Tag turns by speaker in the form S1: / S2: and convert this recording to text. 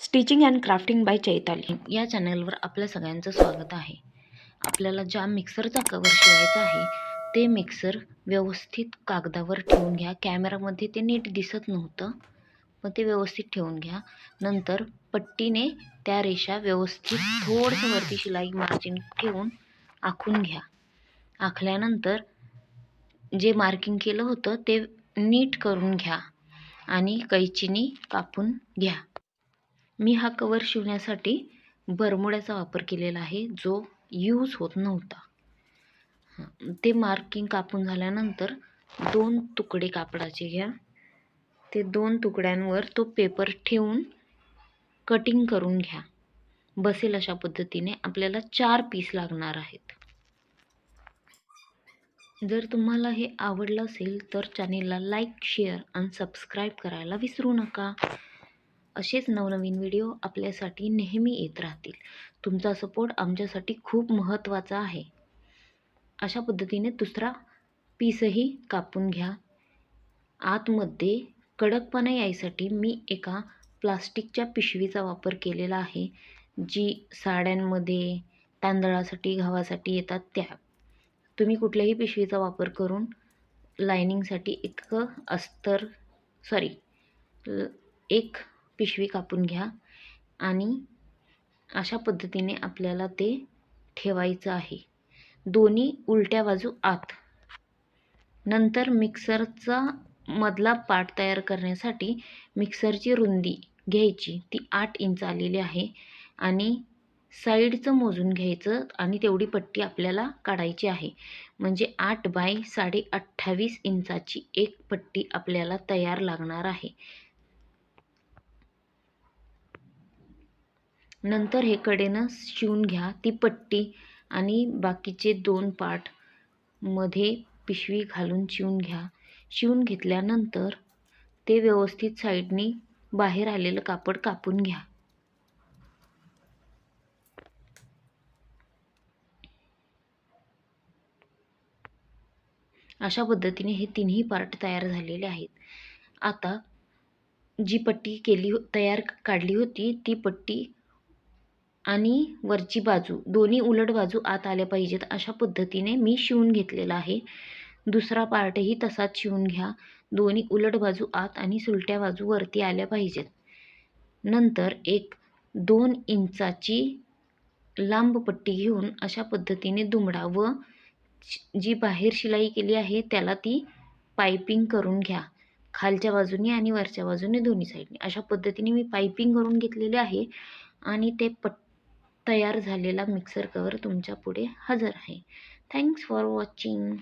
S1: Stitching and crafting by Chaitali या चॅनलवर आपल्या सगळ्यांचं स्वागत आहे. आपल्याला ज्या मिक्सरचा कवर शिवायचा आहे ते मिक्सर व्यवस्थित कागदावर ठेवून घ्या. कॅमेरामध्ये ते नीट दिसत नव्हतं पण ते व्यवस्थित ठेवून घ्या. नंतर पट्टीने त्या रेषा व्यवस्थित थोडंसं वरती शिलाई मार्जिन ठेवून आखून घ्या. आखल्यानंतर जे मार्किंग केलं होतं ते नीट करून घ्या आणि कैचीनी कापून घ्या. मी हा कवर शिवण्यासाठी बरमुड्याचा वापर केलेला आहे जो यूज होत नव्हता. ते मार्किंग कापून झाल्यानंतर दोन तुकडे कापडाचे घ्या. ते दोन तुकड्यांवर तो पेपर ठेवून कटिंग करून घ्या. बसेल अशा पद्धतीने आपल्याला चार पीस लागणार आहेत. जर तुम्हाला हे आवडलं असेल तर चॅनेलला लाईक शेअर आणि सबस्क्राईब करायला विसरू नका. असेच नवनवीन व्हिडिओ आपल्यासाठी नेहमी येत राहतील. तुमचा सपोर्ट आमच्यासाठी खूप महत्त्वाचा आहे. अशा पद्धतीने दुसरा पीसही कापून घ्या. आतमध्ये कडकपणा यायसाठी मी एका प्लास्टिकच्या पिशवीचा वापर केलेला आहे जी साड्यांमध्ये तांदळासाठी गव्हासाठी येतात त्या. तुम्ही कुठल्याही पिशवीचा वापर करून लायनिंगसाठी एक अस्तर सॉरी एक पिशवी कापून घ्या आणि अशा पद्धतीने आपल्याला ते ठेवायचं आहे. दोन्ही उलट्या बाजू आत. नंतर मिक्सरचा मधला पाट तयार करण्यासाठी मिक्सरची रुंदी घ्यायची. ती आठ इंच आलेली आहे आणि साईडचं मोजून घ्यायचं आणि तेवढी पट्टी आपल्याला काढायची आहे. म्हणजे आठ बाय साडे अठ्ठावीस इंचाची एक पट्टी आपल्याला तयार लागणार आहे. नंतर हे कडेनं शिवून घ्या ती पट्टी आणि बाकीचे दोन पार्टमध्ये पिशवी घालून शिवून घ्या. शिवून घेतल्यानंतर ते व्यवस्थित साईडनी बाहेर आलेलं कापड कापून घ्या. अशा पद्धतीने हे तिन्ही पार्ट तयार झालेले आहेत. आता जी पट्टी केली तयार काढली होती ती पट्टी आणि वरची बाजू दोन्ही उलट बाजू आत आल्या पाहिजेत अशा पद्धतीने मी शिवून घेतलेला आहे. दुसरा पार्टही तसाच शिवून घ्या. दोन्ही उलट बाजू आत आणि सुलट्या बाजू वरती आल्या पाहिजेत. नंतर एक दोन इंचाची लांब पट्टी घेऊन अशा पद्धतीने दुमडा व जी बाहेर शिलाई केली आहे त्याला ती पायपिंग करून घ्या. खालच्या बाजूने आणि वरच्या बाजूने दोन्ही साईडने. अशा पद्धतीने मी पायपिंग करून घेतलेले आहे आणि ते पट तयार झालेला मिक्सर कवर तुमच्यापुढे हजर आहे. Thanks for watching